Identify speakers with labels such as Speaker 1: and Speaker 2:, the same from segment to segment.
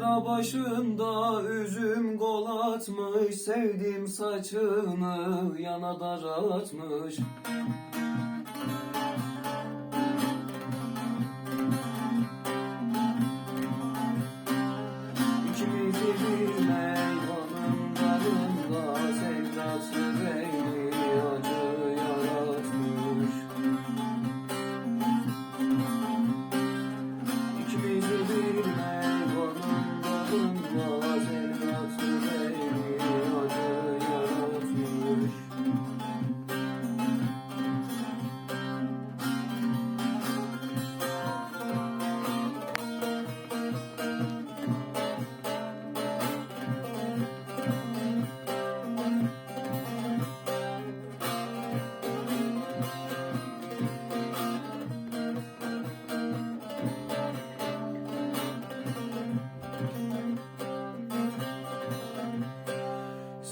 Speaker 1: Dağ başında üzüm gol atmış Sevdim saçını yana daratmış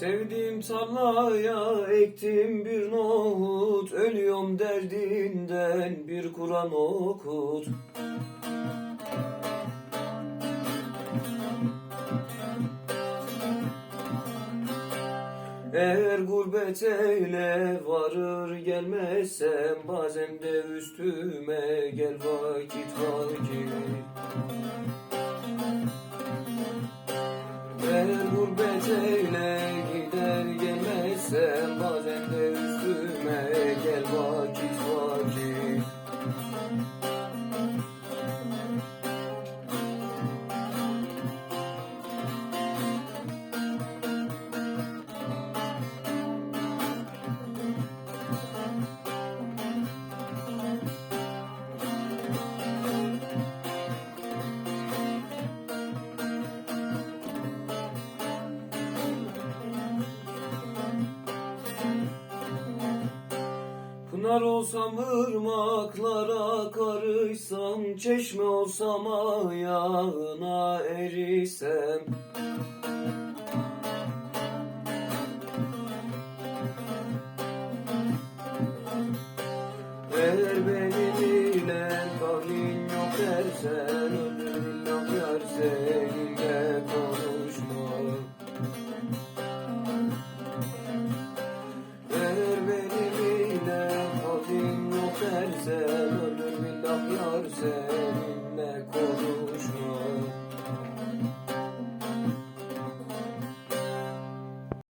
Speaker 1: Sevdiğim tarlaya ektim bir nohut. Ölüyorum derdinden bir Kur'an okut. Eğer gurbet eyle varır gelmezsem Bazen de üstüme gel vakit vakit Pınar olsam ırmaklara karışsam Çeşme olsam ayağına erisem sen ölür billah yar seninle kolum